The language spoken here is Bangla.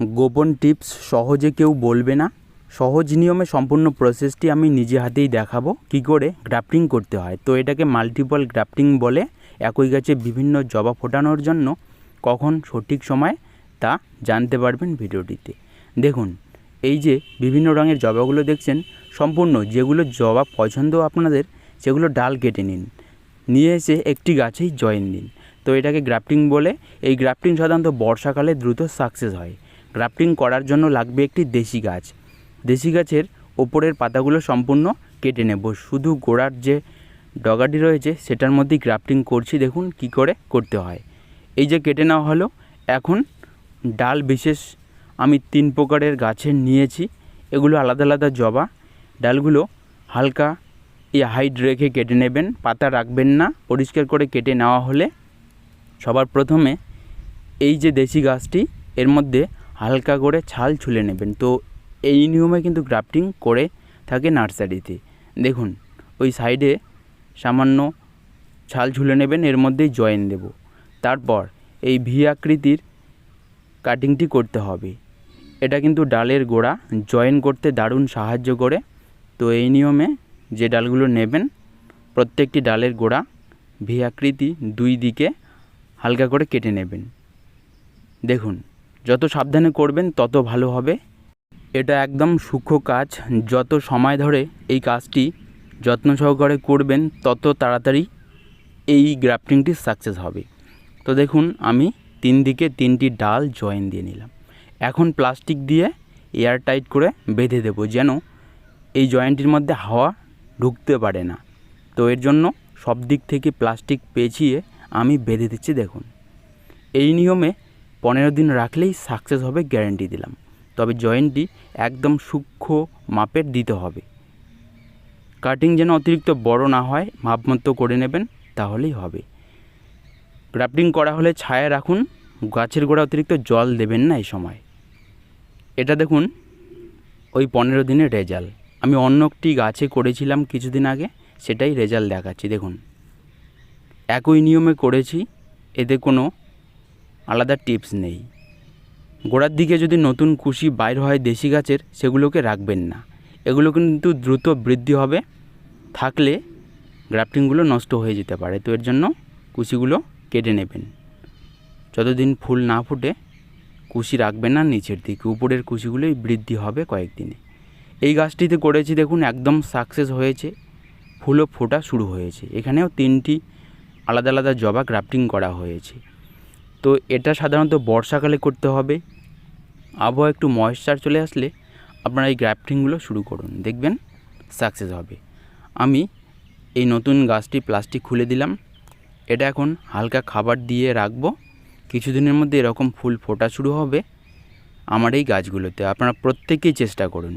গোপন টিপস সহজে কেউ বলবে না। সহজ নিয়মে সম্পূর্ণ প্রসেসটি আমি নিজে হাতেই দেখাবো, কি করে গ্রাফটিং করতে হয়। তো এটাকে মাল্টিপল গ্রাফটিং বলে, একই গাছে বিভিন্ন জবা ফোটানোর জন্য কখন সঠিক সময় তা জানতে পারবেন ভিডিওটিতে। দেখুন, এই যে বিভিন্ন রঙের জবাগুলো দেখছেন, সম্পূর্ণ যেগুলো জবা পছন্দ আপনাদের, সেগুলো ডাল কেটে নিন। নিয়ে এসে একটি গাছেই জয়েন দিন তো এটাকে গ্রাফটিং বলে, এই গ্রাফটিং সাধারণত বর্ষাকালে দ্রুত সাকসেস হয়। গ্রাফটিং করার জন্য লাগবে একটি দেশি গাছ। দেশি গাছের ওপরের পাতাগুলো সম্পূর্ণ কেটে নেব। শুধু গোড়ার যে ডগাটি রয়েছে, সেটার মধ্যেই গ্রাফটিং করছি। দেখুন কি করে করতে হয়। এই যে কেটে নেওয়া হলো, এখন ডাল বিশেষ আমি তিন প্রকারের গাছের নিয়েছি। এগুলো আলাদা আলাদা জবা। ডালগুলো হালকা এই হাইট রেখে কেটে নেবেন। পাতা রাখবেন না। পরিষ্কার করে কেটে নেওয়া হলে সবার প্রথমে এই যে দেশি গাছটি, এর মধ্যে হালকা করে ছাল ছুলে নেবেন। তো এই নিয়মে কিন্তু গ্রাফটিং করে থাকে নার্সারিতে। দেখুন, ওই সাইডে সামান্য ছাল ঝুলে নেবেন, এর মধ্যেই জয়েন দেব। তারপর এই ভি আকৃতির কাটিংটি করতে হবে। এটা কিন্তু ডালের গোড়া, জয়েন করতে দারুণ সাহায্য করে। তো এই নিয়মে যে ডালগুলো নেবেন, প্রত্যেকটি ডালের গোড়া ভি আকৃতি দুই দিকে হালকা করে কেটে নেবেন। দেখুন যত সাবধানে করবেন, তত ভালো হবে। এটা একদম সূক্ষ্ম কাজ। যত সময় ধরে এই কাজটি যত্ন সহকারে করবেন, তত তাড়াতাড়ি এই গ্রাফটিংটি সাকসেস হবে। তো দেখুন, আমি তিন দিকে তিনটি ডাল জয়েন দিয়ে নিলাম। এখন প্লাস্টিক দিয়ে এয়ার টাইট করে বেঁধে দেবো যেন এই জয়েন্টটির মধ্যে হাওয়া ঢুকতে পারে না। তো এর জন্য সব দিক থেকে প্লাস্টিক পেঁচিয়ে আমি বেঁধে দিচ্ছি, দেখুন। এই নিয়মে পনেরো দিন রাখলেই সাকসেস হবে, গ্যারেন্টি দিলাম। তবে জয়েন্টটি একদম সূক্ষ্ম মাপের দিতে হবে। কাটিং যেন অতিরিক্ত বড় না হয় মাপ মতো করে নেবেন, তাহলেই হবে। গ্রাফটিং করা হলে ছায়া রাখুন, গাছের গোড়া অতিরিক্ত জল দেবেন না এই সময়। এটা দেখুন, ওই পনেরো দিনের রেজাল্ট। আমি অন্য একটি গাছে করেছিলাম কিছুদিন আগে, সেটাই রেজাল্ট দেখাচ্ছি, দেখুন। একই নিয়মে করেছি, এতে কোনো আলাদা টিপস নেই। গোড়ার দিকে যদি নতুন কুশি বাইর হয় দেশি গাছের, সেগুলোকে রাখবেন না। এগুলো কিন্তু দ্রুত বৃদ্ধি হবে, থাকলে গ্রাফটিংগুলো নষ্ট হয়ে যেতে পারে। তো এর জন্য কুশিগুলো কেটে নেবেন। যতদিন ফুল না ফুটে, কুশি রাখবেন না নিচের দিকে। উপরের কুশিগুলোই বৃদ্ধি হবে কয়েকদিনে। এই গাছটিতে করেছি দেখুন, একদম সাকসেস হয়েছে। ফুলও ফোটা শুরু হয়েছে। এখানেও তিনটি আলাদা আলাদা জবা গ্রাফটিং করা হয়েছে। তো এটা সাধারণত বর্ষাকালে করতে হবে। আবহাওয়া একটু ময়েশ্চার চলে আসলে আপনারা এই গ্রাফটিংগুলো শুরু করুন, দেখবেন সাকসেস হবে। আমি এই নতুন গাছটি প্লাস্টিক খুলে দিলাম। এটা এখন হালকা খাবার দিয়ে রাখব। কিছুদিনের মধ্যে এরকম ফুল ফোটা শুরু হবে আমার এই গাছগুলোতে। আপনারা প্রত্যেকেই চেষ্টা করুন।